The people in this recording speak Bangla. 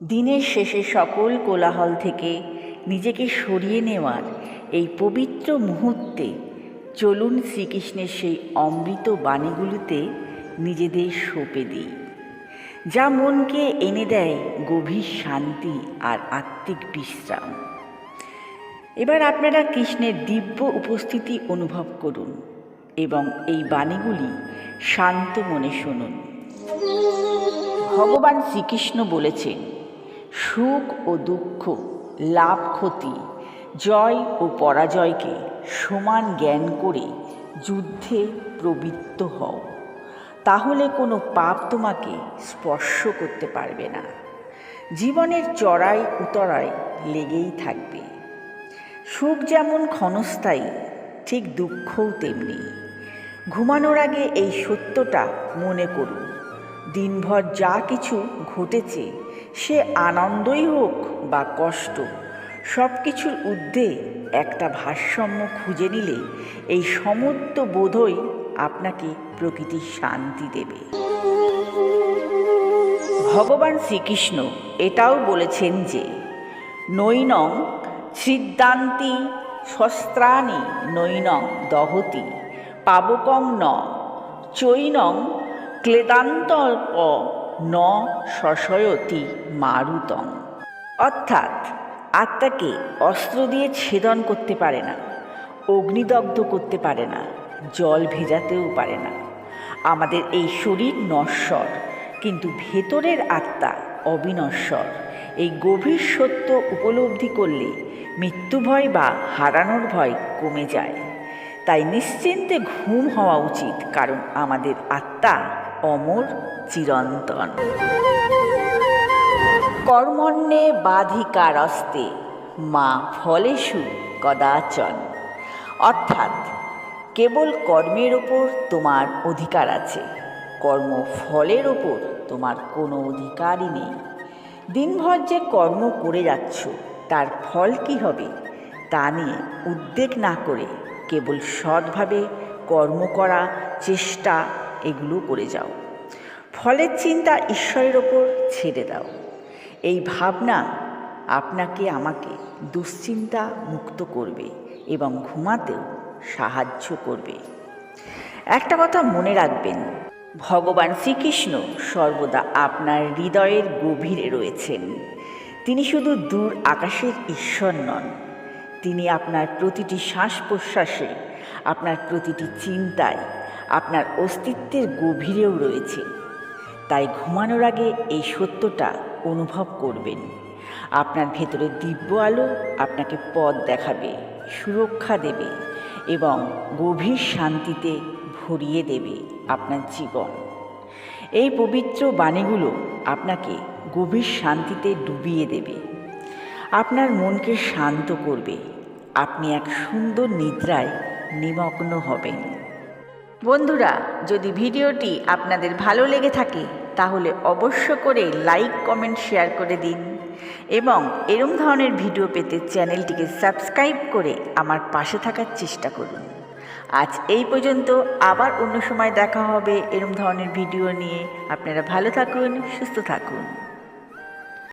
দিনের শেষে সকল কোলাহল থেকে নিজেকে সরিয়ে নেওয়ার এই পবিত্র মুহূর্তে চলুন শ্রীকৃষ্ণের সেই অমৃত বাণীগুলিতে নিজেদের সঁপে দিই। যা মনকে এনে দেয় গভীর শান্তি আর আত্মিক বিশ্রাম। এবার আপনারা কৃষ্ণের দিব্য উপস্থিতি অনুভব করুন এবং এই বাণীগুলি শান্ত মনে শুনুন। ভগবান শ্রীকৃষ্ণ বলেছেন সুখ ও দুঃখ, লাভ ক্ষতি, জয় ও পরাজয়কে সমান জ্ঞান করে যুদ্ধে প্রবৃত্ত হও। তাহলে কোনো পাপ তোমাকে স্পর্শ করতে পারবে না। জীবনের চড়াই উতরায় লেগেই থাকবে। সুখ যেমন ক্ষণস্থায়ী, ঠিক দুঃখও তেমনি। ঘুমানোর আগে এই সত্যটা মনে করুন। দিনভর যা কিছু ঘটেছে সে আনন্দই হোক বা কষ্ট সব কিছুর ঊর্ধ্বে একটা ভারসাম্য খুঁজে নিলে এই সমত্ব বোধই আপনাকে প্রকৃতির শান্তি দেবে। ভগবান শ্রীকৃষ্ণ এটাও বলেছেন যে, নৈনং সিদ্ধান্তি শস্ত্রাণি নৈনং দহতি, পাবকং ন, চৈনং ক্লেদান্তর্প ন শশয়তি মারুতং অর্থাৎ আত্মাকে অস্ত্র দিয়ে ছেদন করতে পারে না, অগ্নিদগ্ধ করতে পারে না, জল ভেজাতেও পারে না। আমাদের এই শরীর নশ্বর, কিন্তু ভেতরের আত্মা অবিনশ্বর। এই গভীর সত্য উপলব্ধি করলে মৃত্যু ভয় বা হারানোর ভয় কমে যায়। তাই নিশ্চিন্তে ঘুম হওয়া উচিত, কারণ আমাদের আত্মা অমর চিরন্তন। কর্মণ্যে বাধিকারস্তে মা ফলেষু কদাচন। অর্থাৎ কেবল কর্মের ওপর তোমার অধিকার আছে, কর্ম ফলের ওপর তোমার কোনো অধিকারই নেই। দিনভর যে কর্ম করে যাচ্ছ, তার ফল কি হবে, তা নিয়ে উদ্বেগ না করে কেবল সৎভাবে কর্ম করা, চেষ্টা এগুলো করে যাও। ফলের চিন্তা ঈশ্বরের ওপর ছেড়ে দাও। এই ভাবনা আপনাকে, আমাকে দুশ্চিন্তা মুক্ত করবে এবং ঘুমাতেও সাহায্য করবে। একটা কথা মনে রাখবেন, ভগবান শ্রীকৃষ্ণ সর্বদা আপনার হৃদয়ের গভীরে রয়েছেন। তিনি শুধু দূর আকাশের ঈশ্বর নন, তিনি আপনার প্রতিটি শ্বাস প্রশ্বাসে আপনার প্রতিটি চিন্তায় আপনার অস্তিত্বের গভীরেও রয়েছে। তাই ঘুমানোর আগে এই সত্যটা অনুভব করবেন। আপনার ভেতরে দিব্য আলো আপনাকে পথ দেখাবে, সুরক্ষা দেবে এবং গভীর শান্তিতে ভরিয়ে দেবে আপনার জীবন। এই পবিত্র বাণীগুলো আপনাকে গভীর শান্তিতে ডুবিয়ে দেবে। আপনার মনকে শান্ত করবে। আপনি এক সুন্দর নিদ্রায় নিমগ্ন হবেন। বন্ধুরা, যদি ভিডিওটি আপনাদের ভালো লেগে থাকে, তাহলে অবশ্য করে লাইক কমেন্ট শেয়ার করে দিন এবং এরম ধরনের ভিডিও পেতে চ্যানেলটিকে সাবস্ক্রাইব করে আমার পাশে থাকার চেষ্টা করুন। আজ এই পর্যন্ত আবার অন্য সময় দেখা হবে এরম ধরনের ভিডিও নিয়ে। আপনারা ভালো থাকুন, সুস্থ থাকুন।